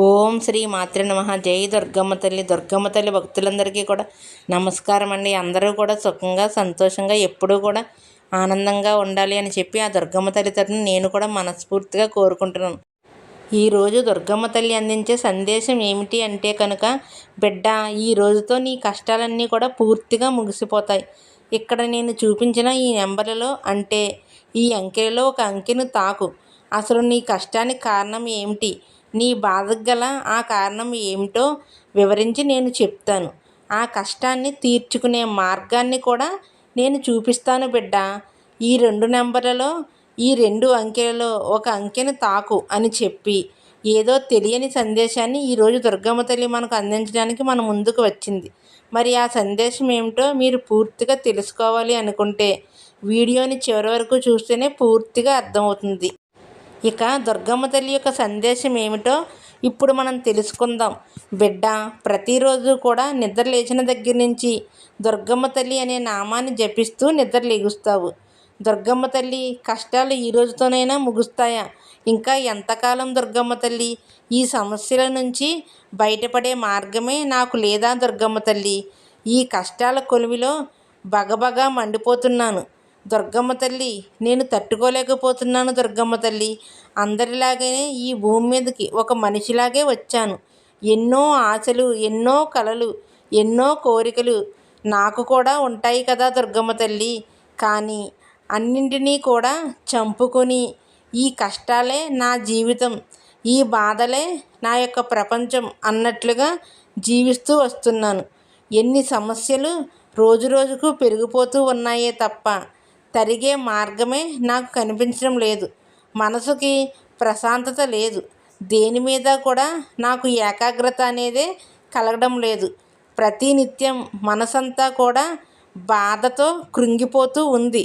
ఓం శ్రీ మాతృ నమ. జై దుర్గమ్మ తల్లి. దుర్గమ్మ తల్లి భక్తులందరికీ కూడా నమస్కారం అండి. అందరూ కూడా సుఖంగా సంతోషంగా ఎప్పుడూ కూడా ఆనందంగా ఉండాలి అని చెప్పి ఆ దుర్గమ్మ తల్లి తరఫున నేను కూడా మనస్ఫూర్తిగా కోరుకుంటున్నాను. ఈరోజు దుర్గమ్మ తల్లి అందించే సందేశం ఏమిటి అంటే కనుక బిడ్డ ఈ రోజుతో నీ కష్టాలన్నీ కూడా పూర్తిగా ముగిసిపోతాయి. ఇక్కడ నేను చూపించిన ఈ నెంబర్లలో అంటే ఈ అంకెలలో ఒక అంకెను తాకు. అసలు నీ కష్టానికి కారణం ఏమిటి? నీ బాధకు గల ఆ కారణం ఏమిటో వివరించి నేను చెప్తాను. ఆ కష్టాన్ని తీర్చుకునే మార్గాన్ని కూడా నేను చూపిస్తాను బిడ్డ. ఈ రెండు నెంబర్లలో ఈ రెండు అంకెలలో ఒక అంకెను తాకు అని చెప్పి ఏదో తెలియని సందేశాన్ని ఈరోజు దుర్గమ్మ తల్లి మనకు అందించడానికి మన ముందుకు వచ్చింది. మరి ఆ సందేశం ఏమిటో మీరు పూర్తిగా తెలుసుకోవాలి అనుకుంటే వీడియోని చివరి వరకు చూస్తేనే పూర్తిగా అర్థమవుతుంది. ఇక దుర్గమ్మ తల్లి యొక్క సందేశం ఏమిటో ఇప్పుడు మనం తెలుసుకుందాం. బిడ్డ ప్రతిరోజు కూడా నిద్ర లేచిన దగ్గర నుంచి దుర్గమ్మ తల్లి అనే నామాన్ని జపిస్తూ నిద్ర లేగుస్తావు. దుర్గమ్మ తల్లి కష్టాలు ఈ రోజుతోనైనా ముగుస్తాయా? ఇంకా ఎంతకాలం దుర్గమ్మ తల్లి? ఈ సమస్యల నుంచి బయటపడే మార్గమే నాకు లేదా దుర్గమ్మ తల్లి? ఈ కష్టాల కొలువిలో బగబగా మండిపోతున్నాను. దుర్గమ్మ తల్లి నేను తట్టుకోలేకపోతున్నాను దుర్గమ్మ తల్లి. అందరిలాగానే ఈ భూమి మీదకి ఒక మనిషిలాగే వచ్చాను. ఎన్నో ఆశలు ఎన్నో కలలు ఎన్నో కోరికలు నాకు కూడా ఉంటాయి కదా దుర్గమ్మ తల్లి. కానీ అన్నింటినీ కూడా చంపుకొని ఈ కష్టాలే నా జీవితం ఈ బాధలే నా యొక్క ప్రపంచం అన్నట్లుగా జీవిస్తూ వస్తున్నాను. ఎన్ని సమస్యలు రోజు రోజుకు పెరిగిపోతూ ఉన్నాయే తప్ప తరిగే మార్గమే నాకు కనిపించడం లేదు. మనసుకి ప్రశాంతత లేదు. దేని మీద కూడా నాకు ఏకాగ్రత అనేదే కలగడం లేదు. ప్రతి నిత్యం మనసంతా కూడా బాధతో కృంగిపోతూ ఉంది.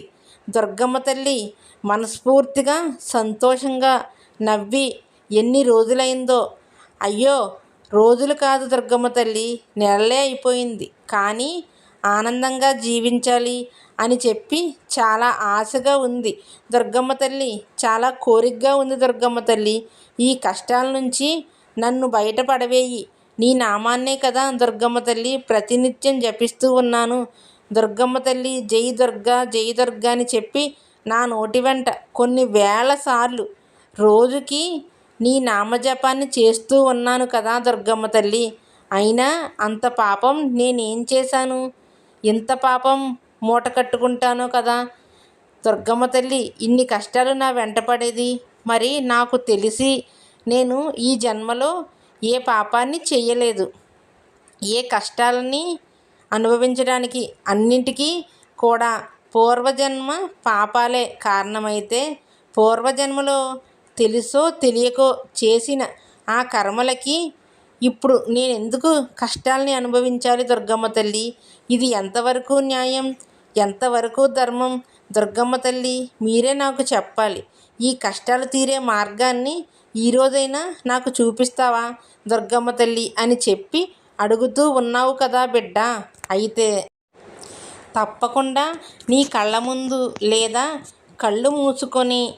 దుర్గమ్మ తల్లి మనస్ఫూర్తిగా సంతోషంగా నవ్వి ఎన్ని రోజులైందో. అయ్యో రోజులు కాదు దుర్గమ్మ తల్లి నెలలే అయిపోయింది. కానీ ఆనందంగా జీవించాలి అని చెప్పి చాలా ఆశగా ఉంది. దుర్గమ్మ తల్లి చాలా కోరికగా ఉంది దుర్గమ్మ తల్లి. ఈ కష్టాల నుంచి నన్ను బయటపడవేయి. నీ నామాన్నే కదా దుర్గమ్మ తల్లి ప్రతినిత్యం జపిస్తూ ఉన్నాను. దుర్గమ్మ తల్లి జై దుర్గా జై దుర్గా అని చెప్పి నా నోటి వెంట కొన్ని వేల సార్లు రోజుకి నీ నామజపాన్ని చేస్తూ ఉన్నాను కదా దుర్గమ్మ తల్లి. అయినా అంత పాపం నేనేం చేశాను? ఇంత పాపం మూట కట్టుకుంటానో కదా. దుర్గమ్మ తల్లి ఇన్ని కష్టాలు నా వెంటపడేది మరి నాకు తెలిసి నేను ఈ జన్మలో ఏ పాపాన్ని చేయలేదు ఏ కష్టాలని అనుభవించడానికి అన్నింటికీ కూడా పూర్వజన్మ పాపాలే కారణమైతే పూర్వజన్మలో తెలుసో తెలియకో చేసిన ఆ కర్మలకి ఇప్పుడు నేను ఎందుకు కష్టాలని అనుభవించాలి దుర్గమ్మ తల్లి? ఇది ఎంతవరకు న్యాయం? ఎంతవరకు ధర్మం? దుర్గమ్మ తల్లి మీరే నాకు చెప్పాలి. ఈ కష్టాలు తీరే మార్గాన్ని ఈరోజైనా నాకు చూపిస్తావా? దుర్గమ్మ తల్లి అని చెప్పి అడుగుతూ ఉన్నావు కదా బిడ్డ. అయితే తప్పకుండా నీ కళ్ళ ముందు లేదా కళ్ళు మూసుకొని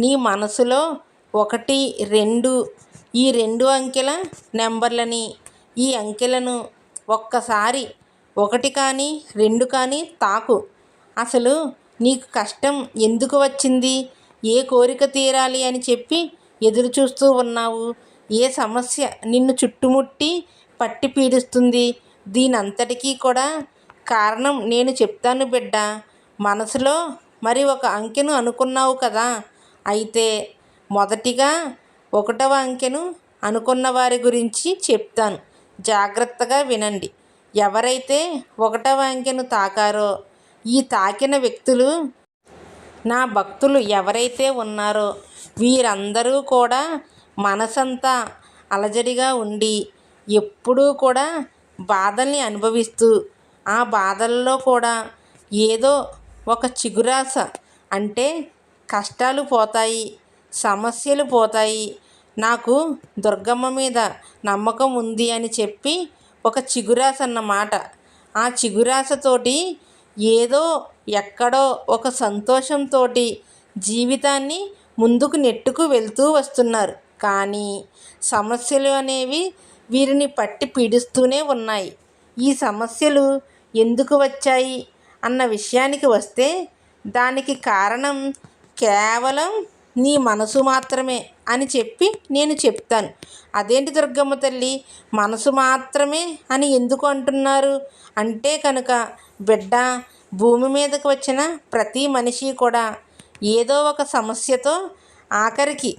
నీ మనసులో ఒకటి రెండు ఈ రెండు అంకెల నెంబర్లని ఈ అంకెలను ఒక్కసారి ఒకటి కానీ రెండు కానీ తాకు. అసలు నీకు కష్టం ఎందుకు వచ్చింది? ఏ కోరిక తీరాలి అని చెప్పి ఎదురు చూస్తూ ఉన్నావు. ఏ సమస్య నిన్ను చుట్టుముట్టి పట్టి పీడిస్తుంది? దీనంతటికీ కూడా కారణం నేను చెప్తాను బిడ్డ. మనసులో మరి ఒక అంకెను అనుకున్నావు కదా? అయితే మొదటిగా ఒకటవ అంకెను అనుకున్న వారి గురించి చెప్తాను. జాగ్రత్తగా వినండి. ఎవరైతే ఒకటవ అంకెను తాకారో ఈ తాకిన వ్యక్తులు నా భక్తులు ఎవరైతే ఉన్నారో వీరందరూ కూడా మనసంతా అలజడిగా ఉండి ఎప్పుడూ కూడా బాధల్ని అనుభవిస్తూ ఆ బాధల్లో కూడా ఏదో ఒక చిగురాశ అంటే కష్టాలు పోతాయి సమస్యలు పోతాయి నాకు దుర్గమ్మ మీద నమ్మకం ఉంది అని చెప్పి ఒక చిగురాశ అన్నమాట ఆ చిగురాశతోటి ఏదో ఎక్కడో ఒక సంతోషంతో జీవితాన్ని ముందుకు నెట్టుకు వెళ్తూ వస్తున్నారు. కానీ సమస్యలు అనేవి వీరిని పట్టి పీడిస్తూనే ఉన్నాయి. ఈ సమస్యలు ఎందుకు వచ్చాయి? అన్న విషయానికి వస్తే దానికి కారణం కేవలం నీ మనసు మాత్రమే అని చెప్పి నేను చెప్తాను. అదేంటి దుర్గమ్మ తల్లి? మనసు మాత్రమే అని ఎందుకు అంటున్నారు? అంటే కనుక బిడ్డ భూమి మీదకు వచ్చిన ప్రతి మనిషి కూడా ఏదో ఒక సమస్యతో ఆఖరికి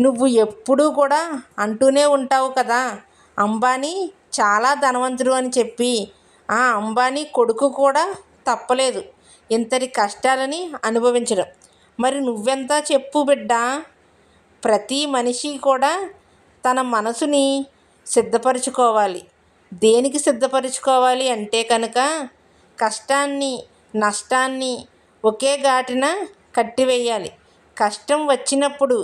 నువ్వు ఎప్పుడూ కూడా అంటూనే ఉంటావు కదా. అంబానీ చాలా ధనవంతుడు అని చెప్పి ఆ అంబానీ కొడుకు కూడా తప్పలేదు. ఇంతటి కష్టాలని అనుభవించడం. మరి నువ్వెంత చెప్పు బిడ్డ? ప్రతి మనిషి కూడా తన మనసుని సిద్ధపరచుకోవాలి. దేనికి సిద్ధపరచుకోవాలి అంటే కనుక కష్టాన్ని నష్టాన్ని ఒకే ఘాటిన కట్టివేయాలి. కష్టం వచ్చినప్పుడు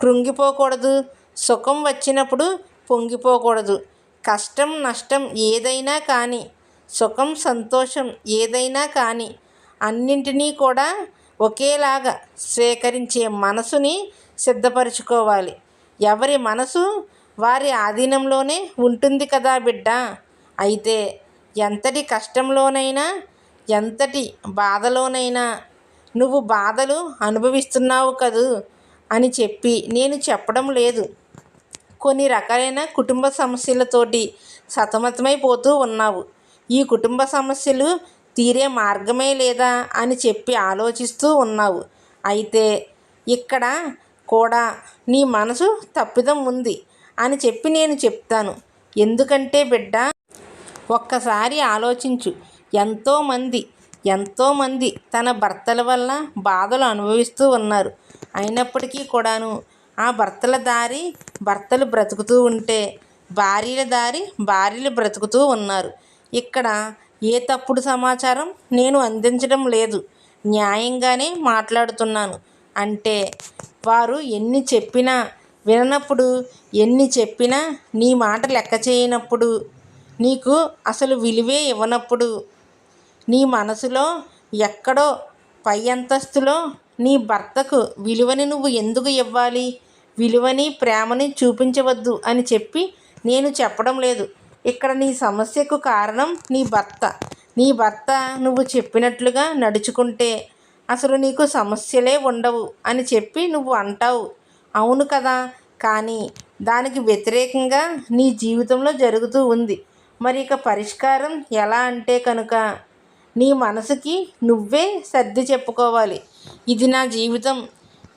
కృంగిపోకూడదు సుఖం వచ్చినప్పుడు పొంగిపోకూడదు. కష్టం నష్టం ఏదైనా కానీ సుఖం సంతోషం ఏదైనా కానీ అన్నింటినీ కూడా ఒకేలాగా స్వీకరించే మనసుని సిద్ధపరచుకోవాలి. ఎవరి మనసు వారి ఆధీనంలోనే ఉంటుంది కదా బిడ్డ. అయితే ఎంతటి కష్టంలోనైనా ఎంతటి బాధలోనైనా నువ్వు బాధలు అనుభవిస్తున్నావు కదూ అని చెప్పి నేను చెప్పడం లేదు. కొన్ని రకాలైన కుటుంబ సమస్యలతోటి సతమతమైపోతూ ఉన్నావు. ఈ కుటుంబ సమస్యలు తీరే మార్గమే లేదా అని చెప్పి ఆలోచిస్తూ ఉన్నావు. అయితే ఇక్కడ కూడా నీ మనసు తప్పిదం ఉంది అని చెప్పి నేను చెప్తాను. ఎందుకంటే బిడ్డ ఒక్కసారి ఆలోచించు. ఎంతోమంది ఎంతోమంది తన భర్తల వల్ల బాధలు అనుభవిస్తూ ఉన్నారు. అయినప్పటికీ కూడాను ఆ భర్తల దారి భర్తలు బ్రతుకుతూ ఉంటే భార్యల దారి భార్యలు బ్రతుకుతూ ఉన్నారు. ఇక్కడ ఏ తప్పుడు సమాచారం నేను అందించడం లేదు. న్యాయంగానే మాట్లాడుతున్నాను. అంటే వారు ఎన్ని చెప్పినా విననప్పుడు ఎన్ని చెప్పినా నీ మాట లెక్క చేయనప్పుడు నీకు అసలు విలువే ఇవ్వనప్పుడు నీ మనసులో ఎక్కడో పై అంతస్తులో నీ భర్తకు విలువని నువ్వు ఎందుకు ఇవ్వాలి? విలువని ప్రేమని చూపించవద్దు అని చెప్పి నేను చెప్పడం లేదు. ఇక్కడ నీ సమస్యకు కారణం నీ భర్త. నీ భర్త నువ్వు చెప్పినట్లుగా నడుచుకుంటే అసలు నీకు సమస్యలే ఉండవు అని చెప్పి నువ్వు అంటావు. అవును కదా. కానీ దానికి వ్యతిరేకంగా నీ జీవితంలో జరుగుతూ ఉంది. మరి ఇక పరిష్కారం ఎలా అంటే కనుక నీ మనసుకి నువ్వే సర్ది చెప్పుకోవాలి. ఇది నా జీవితం.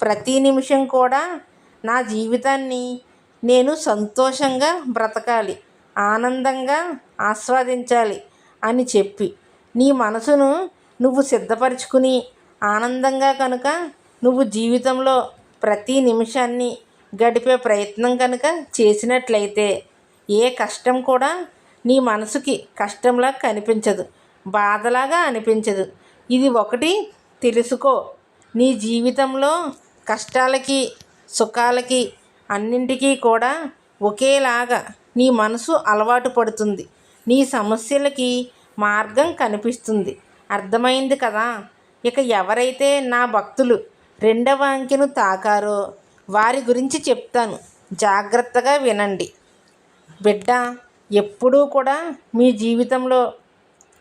ప్రతి నిమిషం కూడా నా జీవితాన్ని నేను సంతోషంగా బ్రతకాలి. ఆనందంగా ఆస్వాదించాలి అని చెప్పి. నీ మనసును నువ్వు సిద్ధపరచుకుని ఆనందంగా కనుక నువ్వు జీవితంలో ప్రతి నిమిషాన్ని గడిపే ప్రయత్నం కనుక చేసినట్లయితే ఏ కష్టం కూడా నీ మనసుకి కష్టంలా కనిపించదు. బాధలాగా అనిపించదు. ఇది ఒకటి తెలుసుకో. నీ జీవితంలో కష్టాలకి సుఖాలకి అన్నింటికీ కూడా ఒకేలాగా నీ మనసు అలవాటు పడుతుంది. నీ సమస్యలకి మార్గం కనిపిస్తుంది. అర్థమైంది కదా? ఇక ఎవరైతే నా భక్తులు రెండవ అంకెను తాకారో వారి గురించి చెప్తాను. జాగ్రత్తగా వినండి. బిడ్డ ఎప్పుడూ కూడా మీ జీవితంలో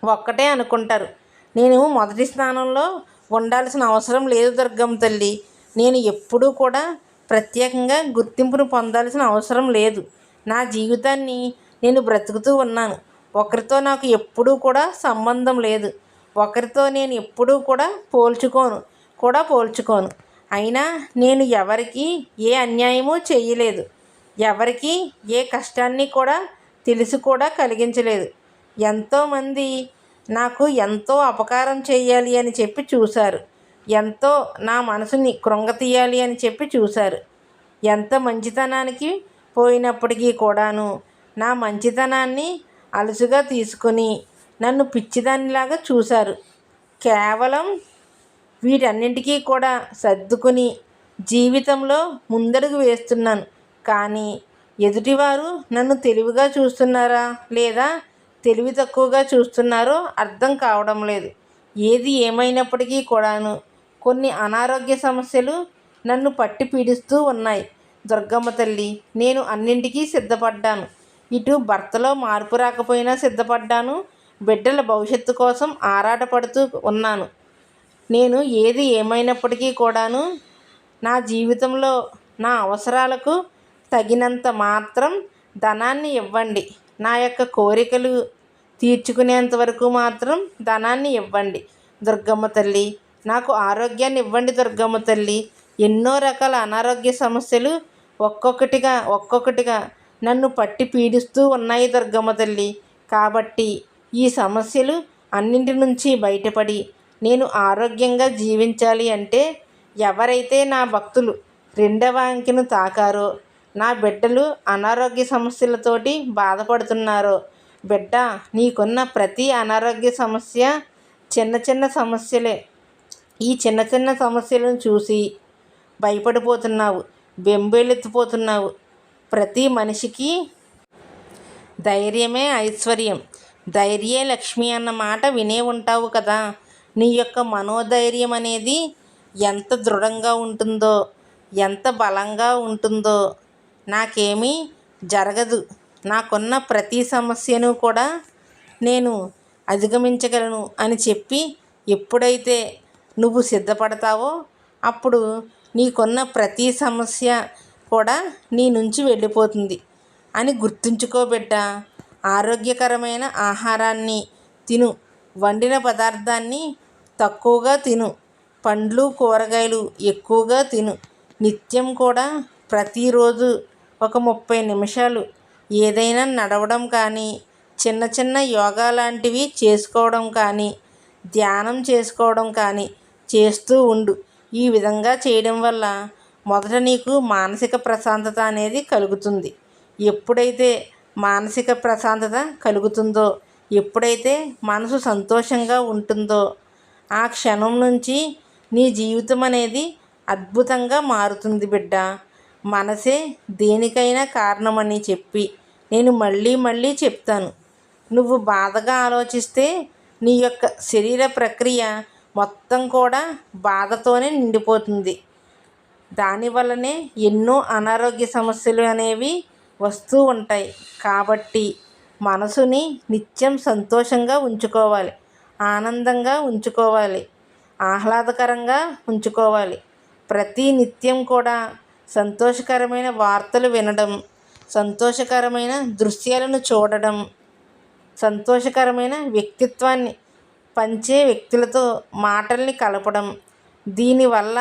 ఒక్కటే అనుకుంటారు. నేను మొదటి స్థానంలో ఉండాల్సిన అవసరం లేదు దుర్గమ్మ తల్లి. నేను ఎప్పుడూ కూడా ప్రత్యేకంగా గుర్తింపును పొందాల్సిన అవసరం లేదు. నా జీవితాన్ని నేను బ్రతుకుతూ ఉన్నాను. ఒకరితో నాకు ఎప్పుడూ కూడా సంబంధం లేదు. ఒకరితో నేను ఎప్పుడూ కూడా పోల్చుకోను కూడా పోల్చుకోను. అయినా నేను ఎవరికి ఏ అన్యాయము చేయలేదు. ఎవరికి ఏ కష్టాన్ని కూడా తెలిసి కూడా కలిగించలేదు. ఎంతోమంది నాకు ఎంతో అపకారం చేయాలి అని చెప్పి చూశారు. ఎంతో నా మనసుని కృంగతీయాలి అని చెప్పి చూశారు. ఎంత మంచితనానికి పోయినప్పటికీ కూడాను నా మంచితనాన్ని అలుసుగా తీసుకొని నన్ను పిచ్చిదానిలాగా చూశారు. కేవలం వీటన్నింటికీ కూడా సర్దుకుని జీవితంలో ముందడుగు వేస్తున్నాను. కానీ ఎదుటివారు నన్ను తెలివిగా చూస్తున్నారా లేదా తెలివి తక్కువగా చూస్తున్నారో అర్థం కావడం లేదు. ఏది ఏమైనప్పటికీ కూడాను కొన్ని అనారోగ్య సమస్యలు నన్ను పట్టి పీడిస్తూ ఉన్నాయి. దుర్గమ్మ తల్లి నేను అన్నింటికీ సిద్ధపడ్డాను. ఇటు భర్తలో మార్పు రాకపోయినా సిద్ధపడ్డాను. బిడ్డల భవిష్యత్తు కోసం ఆరాటపడుతూ ఉన్నాను. నేను ఏది ఏమైనప్పటికీ కూడాను నా జీవితంలో నా అవసరాలకు తగినంత మాత్రం ధనాన్ని ఇవ్వండి. నా యొక్క కోరికలు తీర్చుకునేంత వరకు మాత్రం ధనాన్ని ఇవ్వండి. దుర్గమ్మ తల్లి నాకు ఆరోగ్యాన్ని ఇవ్వండి దుర్గమ్మ తల్లి. ఎన్నో రకాల అనారోగ్య సమస్యలు ఒక్కొక్కటిగా ఒక్కొక్కటిగా నన్ను పట్టి పీడిస్తూ ఉన్నాయి దుర్గమ్మ తల్లి. కాబట్టి ఈ సమస్యలు అన్నింటి నుంచి బయటపడి నేను ఆరోగ్యంగా జీవించాలి అంటే ఎవరైతే నా భక్తులు రెండవ అంకెను తాకారో నా బిడ్డలు అనారోగ్య సమస్యలతోటి బాధపడుతున్నారో బిడ్డ నీకున్న ప్రతి అనారోగ్య సమస్య చిన్న చిన్న సమస్యలే. ఈ చిన్న చిన్న సమస్యలను చూసి భయపడిపోతున్నావు. బెంబేలెత్తిపోతున్నావు. ప్రతి మనిషికి ధైర్యమే ఐశ్వర్యం. ధైర్యే లక్ష్మి అన్న మాట వినే ఉంటావు కదా. నీ యొక్క మనోధైర్యం అనేది ఎంత దృఢంగా ఉంటుందో ఎంత బలంగా ఉంటుందో నాకేమీ జరగదు. నాకున్న ప్రతి సమస్యను కూడా నేను అధిగమించగలను అని చెప్పి ఎప్పుడైతే నువ్వు సిద్ధపడతావో అప్పుడు నీకున్న ప్రతి సమస్య కూడా నీ నుంచి వెళ్ళిపోతుంది అని గుర్తుంచుకో బిడ్డ. ఆరోగ్యకరమైన ఆహారాన్ని తిను. వండిన పదార్థాన్ని తక్కువగా తిను. పండ్లు కూరగాయలు ఎక్కువగా తిను. నిత్యం కూడా ప్రతిరోజు ఒక ముప్పై నిమిషాలు ఏదైనా నడవడం కానీ చిన్న చిన్న యోగా లాంటివి చేసుకోవడం కానీ ధ్యానం చేసుకోవడం కానీ చేస్తూ ఉండు. ఈ విధంగా చేయడం వల్ల మొదట నీకు మానసిక ప్రశాంతత అనేది కలుగుతుంది. ఎప్పుడైతే మానసిక ప్రశాంతత కలుగుతుందో ఎప్పుడైతే మనసు సంతోషంగా ఉంటుందో ఆ క్షణం నుంచి నీ జీవితం అనేది అద్భుతంగా మారుతుంది బిడ్డ. మనసే దేనికైనా కారణమని చెప్పి నేను మళ్ళీ మళ్ళీ చెప్తాను. నువ్వు బాధగా ఆలోచిస్తే నీ యొక్క శరీర ప్రక్రియ మొత్తం కూడా బాధతోనే నిండిపోతుంది. దానివల్లనే ఎన్నో అనారోగ్య సమస్యలు అనేవి వస్తూ ఉంటాయి. కాబట్టి మనసుని నిత్యం సంతోషంగా ఉంచుకోవాలి. ఆనందంగా ఉంచుకోవాలి. ఆహ్లాదకరంగా ఉంచుకోవాలి. ప్రతి నిత్యం కూడా సంతోషకరమైన వార్తలు వినడం సంతోషకరమైన దృశ్యాలను చూడడం సంతోషకరమైన వ్యక్తిత్వాన్ని పంచే వ్యక్తులతో మాటల్ని కలపడం. దీనివల్ల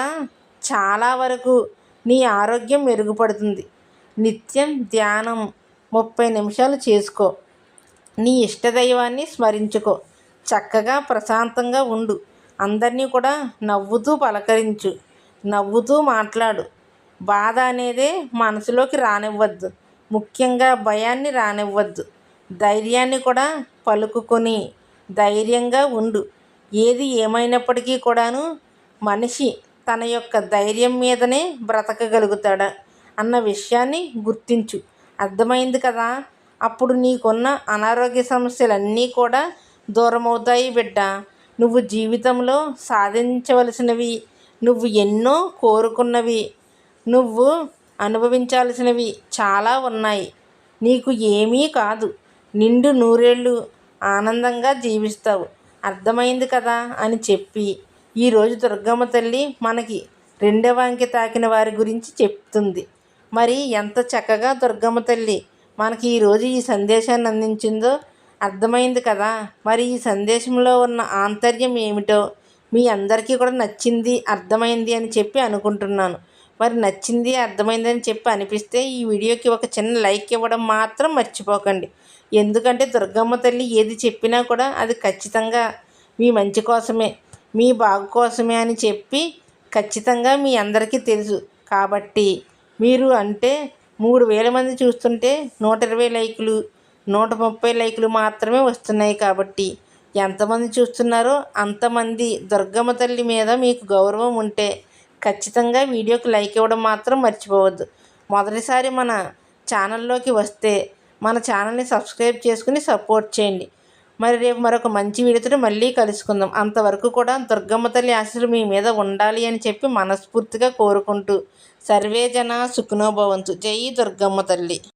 చాలా వరకు నీ ఆరోగ్యం మెరుగుపడుతుంది. నిత్యం ధ్యానం ముప్పై నిమిషాలు చేసుకో. నీ ఇష్టదైవాన్ని స్మరించుకో. చక్కగా ప్రశాంతంగా ఉండు. అందరినీ కూడా నవ్వుతూ పలకరించు. నవ్వుతూ మాట్లాడు. బాధ అనేదే మనసులోకి రానివ్వద్దు. ముఖ్యంగా భయాన్ని రానివ్వద్దు. ధైర్యాన్ని కూడా పలుకుకొని ధైర్యంగా ఉండు. ఏది ఏమైనప్పటికీ కూడాను మనిషి తన యొక్క ధైర్యం మీదనే బ్రతకగలుగుతాడా అన్న విషయాన్ని గుర్తించు. అర్థమైంది కదా? అప్పుడు నీకున్న అనారోగ్య సమస్యలన్నీ కూడా దూరమవుతాయి బిడ్డ. నువ్వు జీవితంలో సాధించవలసినవి నువ్వు ఎన్నో కోరుకున్నవి నువ్వు అనుభవించాల్సినవి చాలా ఉన్నాయి. నీకు ఏమీ కాదు. నిండు నూరేళ్ళు ఆనందంగా జీవిస్తావు. అర్థమైంది కదా అని చెప్పి ఈరోజు దుర్గమ్మ తల్లి మనకి రెండవ అంకె తాకిన వారి గురించి చెప్తుంది. మరి ఎంత చక్కగా దుర్గమ్మ తల్లి మనకి ఈరోజు ఈ సందేశాన్ని అందించిందో అర్థమైంది కదా. మరి ఈ సందేశంలో ఉన్న ఆంతర్యం ఏమిటో మీ అందరికీ కూడా నచ్చింది అర్థమైంది అని చెప్పి అనుకుంటున్నాను. మరి నచ్చింది అర్థమైందని చెప్పి అనిపిస్తే ఈ వీడియోకి ఒక చిన్న లైక్ ఇవ్వడం మాత్రం మర్చిపోకండి. ఎందుకంటే దుర్గమ్మ తల్లి ఏది చెప్పినా కూడా అది ఖచ్చితంగా మీ మంచి కోసమే మీ బాగు కోసమే అని చెప్పి ఖచ్చితంగా మీ అందరికీ తెలుసు. కాబట్టి మీరు అంటే మూడు వేల మంది చూస్తుంటే నూట ఇరవై లైకులు నూట ముప్పై లైకులు మాత్రమే వస్తున్నాయి కాబట్టి ఎంతమంది చూస్తున్నారో అంతమంది దుర్గమ్మ తల్లి మీద మీకు గౌరవం ఉంటే ఖచ్చితంగా వీడియోకి లైక్ ఇవ్వడం మాత్రం మర్చిపోవద్దు. మొదటిసారి మన ఛానల్లోకి వస్తే మన ఛానల్ని సబ్స్క్రైబ్ చేసుకుని సపోర్ట్ చేయండి. మరి రేపు మరొక మంచి వీడియోతో మళ్ళీ కలుసుకుందాం. అంతవరకు కూడా దుర్గమ్మ తల్లి ఆశలు మీ మీద ఉండాలి అని చెప్పి మనస్ఫూర్తిగా కోరుకుంటూ సర్వేజన సుఖనోభవంతు జై దుర్గమ్మ తల్లి.